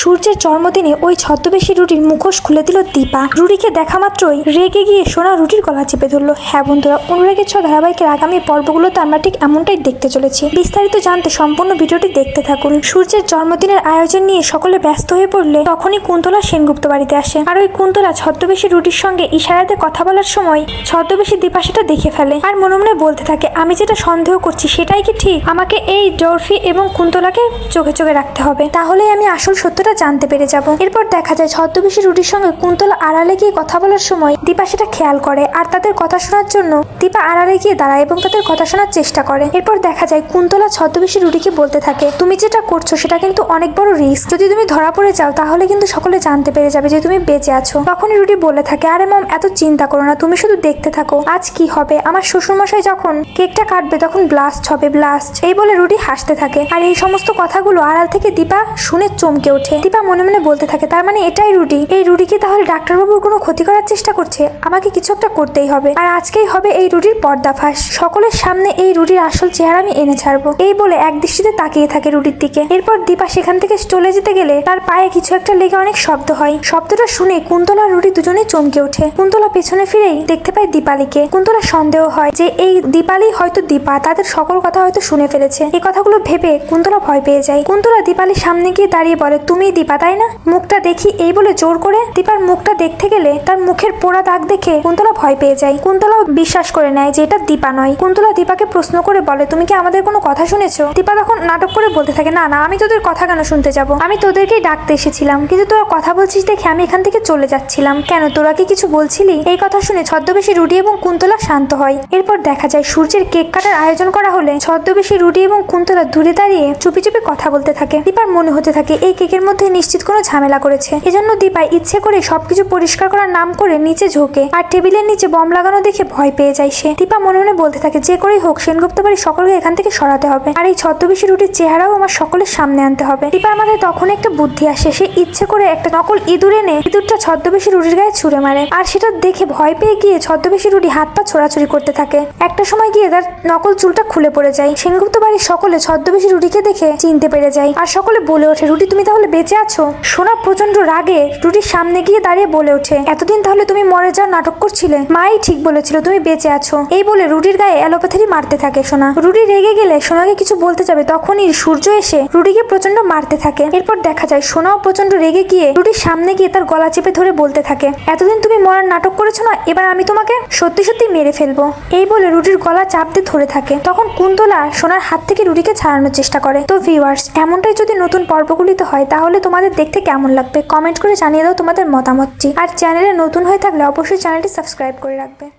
সূর্যের জন্মদিনে ওই ছদ্মবেশী রুটির মুখোশ খুলে দিল দীপা। রুটিকে দেখা মাত্রই রেগে গিয়ে সোনা রুটির গলা চেপে ধরলো। হ্যাঁ বন্ধুরা, অনুরাগের ছ ধারাবাহিকের আগামী পর্বগুলোতে আমরা ঠিক এমনটাই দেখতে চলেছি। বিস্তারিত জানতে সম্পূর্ণ ভিডিওটি দেখতে থাকুন। সূর্যের জন্মদিনের আয়োজন নিয়ে সকলে ব্যস্ত হয়ে পড়লে তখনই কুন্তলা সেনগুপ্ত বাড়িতে আসে। আর ওই কুন্তলা ছদ্মবেশী রুটির সঙ্গে ইশারাতে কথা বলার সময় ছদ্মবেশী দীপা সেটা দেখে ফেলে। আর মনে মনে বলতে থাকে, আমি যেটা সন্দেহ করছি সেটাই কি ঠিক? আমাকে এই ডরফি এবং কুন্তলাকে চোখে চোখে রাখতে হবে। তাহলে আমি আসল সত্যটা জানতে পেরে যাব। এরপর দেখা যায় ছদ্মবেশী রুটির সঙ্গে কুন্তলা আড়ালে গিয়ে কথা বলার সময় দীপা সেটা খেয়াল করে আর তাদের কথা শোনার জন্য দীপা আড়ালে গিয়ে দাঁড়ায় এবং তাদের কথা শোনার চেষ্টা করে। এরপর দেখা যায় কুন্তলা ছদ্মবেশী রুটিকে বলতে থাকে, তুমি যেটা করছ সেটা কিন্তু অনেক বড় রিস্ক। যদি তুমি ধরা পড়ে যাও তাহলে কিন্তু সকলে জানতে পেরে যাবে যে তুমি বেঁচে আছো। তখনই রুটি বলে থাকে, আরে মম, এত চিন্তা করো না, তুমি শুধু দেখতে থাকো, আজ কি হবে? আমার শ্বশুরমশাই যখন কেকটা কাটবে তখন ব্লাস্ট হবে ব্লাস্ট এই বলে রুটি হাসতে থাকে। আর এই সমস্ত কথাগুলো আড়াল থেকে দীপা শুনে চমকে ওঠে। দীপা মনে মনে বলতে থাকে, তার মানে এটাই রুটি। এই রুটি কি তাহলে ডাক্তারবাবুর কোনো ক্ষতি করার চেষ্টা করছে? আমাকে কিছু একটা করতেই হবে। আর আজকেই হবে এই রুটির পর্দাফাঁস সকলের সামনে এই রুটির আসল চেহারা আমি এনে ছাড়বো। এই বলে এক দৃষ্টিতে তাকিয়ে থাকে রুটির দিকে। এরপর দীপা সেখান থেকে চলে যেতে গেলে তার পায়ে কিছু একটা লেগে অনেক শব্দ হয়। শব্দটা শুনে কুন্তলা রুটি দুজনেই চমকে ওঠে। কুন্তলা পেছনে ফিরেই দেখতে পায় দীপালিকে। কুন্তলা সন্দেহ হয় যে এই দীপালি হয়তো দীপা, তাদের সকল কথা হয়তো শুনে ফেলেছে। এই কথাগুলো ভেবে কুন্তলা ভয় পেয়ে যায়। কুন্তলা দীপালির সামনে গিয়ে দাঁড়িয়ে বলে, তুমি দীপা, তাই না? মুখটা দেখি এই বলে জোর করে। দীপার মুখটা দেখতে গেলে তার মুখের পোড়া দাগ দেখে কুন্তলা ভয় পেয়ে যায়। কুন্তলাও বিশ্বাস করে নেয় যে এটা দীপা নয়। কুন্তলা দীপাকে প্রশ্ন করে বলে, তুমি কি আমাদের কোনো কথা শুনেছো? দীপা তখন নাটক করে বলতে থাকে, না না, আমি তোদের কথা কেন শুনতে যাব? আমি তোদেরকেই ডাকতে এসেছিলাম। কিন্তু তোরা কথা বলছিস দেখে আমি এখান থেকে চলে যাচ্ছিলাম। কেন, তোরা কি কিছু বলছিলি? এই কথা শুনে ছদ্মবেশী রুটি এবং কুন্তলা শান্ত হয়। এরপর দেখা যায় সূর্যের কেক কাটার আয়োজন করা হলে ছদ্মবেশী রুটি এবং কুন্তলা দূরে দাঁড়িয়ে চুপি চুপি কথা বলতে থাকে। দীপার মনে হতে থাকে, এই কেকের মধ্যে নিশ্চিত কোনো ঝামেলা করেছে। এজন্য দীপা ইচ্ছে করে সবকিছু পরিষ্কার করার নাম করে নিচে ঝোঁকে আর টেবিলের নিচে বম লাগানো দেখে ভয় পেয়ে যায় সে। দীপা মনে মনে বলতে থাকে, যে করেই হোক, সেনগুপ্ত বাড়ি সকলকে এখান থেকে সরাতে হবে। আর এই ছদ্মবেশী রুটির চেহারাও আমার সকলের সামনে আনতে হবে। দীপার মাথায় তখন একটা বুদ্ধি আসে। সে ইচ্ছে করে একটা নকল ইঁদুর এনে ইঁদুরটা ছদ্মবেশী রুটির গায়ে ছুঁড়ে মারে। আর সেটা দেখে ভয় পেয়ে গিয়ে ছদ্মবেশী রুটি হাত পা ছোড়াছুড়ি করতে থাকে। একটা সময় গিয়ে তার নকল চুলটা খুলে পড়ে যায়। সেনগুপ্ত বাড়ির সকলে ছদ্মবেশী রুটিকে দেখে চিনতে পেরে যায়। আর সকলে বলে ওঠে, রুটি তুমি তাহলে বেঁচে আছো? সোনা প্রচণ্ড রাগে রুটির সামনে গিয়ে দাঁড়িয়ে বলে ওঠে, এতদিন তাহলে তুমি মরে যাওয়ার নাটক করছিলে? মাই ঠিক বলেছিল তুমি বেঁচে আছো। এই বলে রুটির গায়ে অ্যালোপ্যাথি মারতে থাকে সোনা। রুটি রেগে গেলে সোনাকে কিছু বলতে যাবে তখনই সূর্য এসে রুটিকে প্রচণ্ড মারতে থাকে। এরপর দেখা যায় সোনাও প্রচণ্ড রেগে গিয়ে রুটির সামনে গিয়ে তার গলা চেপে ধরে বলতে থাকে, এতদিন তুমি মরার নাটক করেছ না, এবার আমি তোমাকে সত্যি সত্যি মেরে ফেলব। এই বলে রুটির গলা চাপ দিয়ে ধরে থাকে। তখন কুন্তলা সোনার হাত থেকে রুটিকে ছাড়ানোর চেষ্টা করে। তো ভিউয়ার্স, এমনটাই যদি নতুন পর্বগুলিতে হয়, তাহলে তোমাদের দেখতে কেমন লাগবে? কমেন্ট করে জানিয়ে দাও তোমাদের মতামতটি। আর চ্যানেলে নতুন হয়ে থাকলে অবশ্যই চ্যানেলটি সাবস্ক্রাইব করে রাখবে।